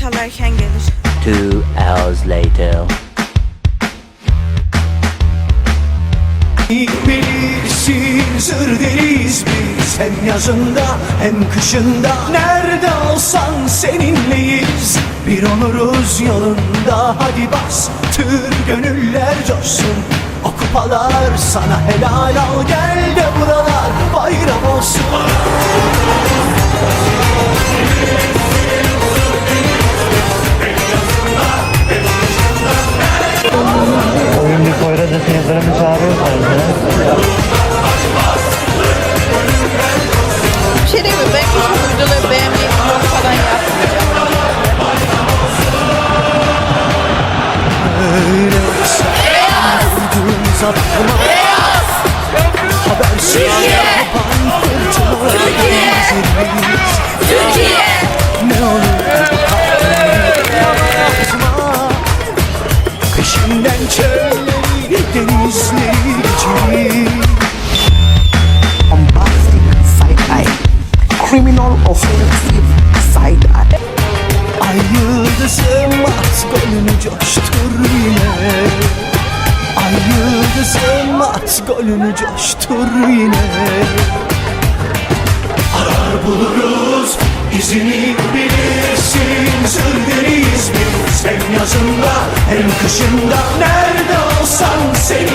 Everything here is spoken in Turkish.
erken gelir. Two hours later. Bilirsin sır deriz biz. Hem yazında hem kışında. Nerede olsan seninleyiz. Bir oluruz yolunda. Hadi bas tır gönüller coşsun. O kupalar sana helal al Gel de buralar bayram olsun Poyraz'ı Yıldırım'ı çağırıyor sanki. Bir şey değil mi? Ben bu videoları beğenmeyi vlog falan yapmayacağım. Duyduğumuz aklıma Habersiz yapan fırtınalar Türkiye! Ne olur Criminal offensive side eye. Ay yıldızım at golünü yine. Ay yıldızım at golünü yine. Arar buluruz izini bilirsin Söyleriz biz hem yazında hem kışında Nerede olsan seni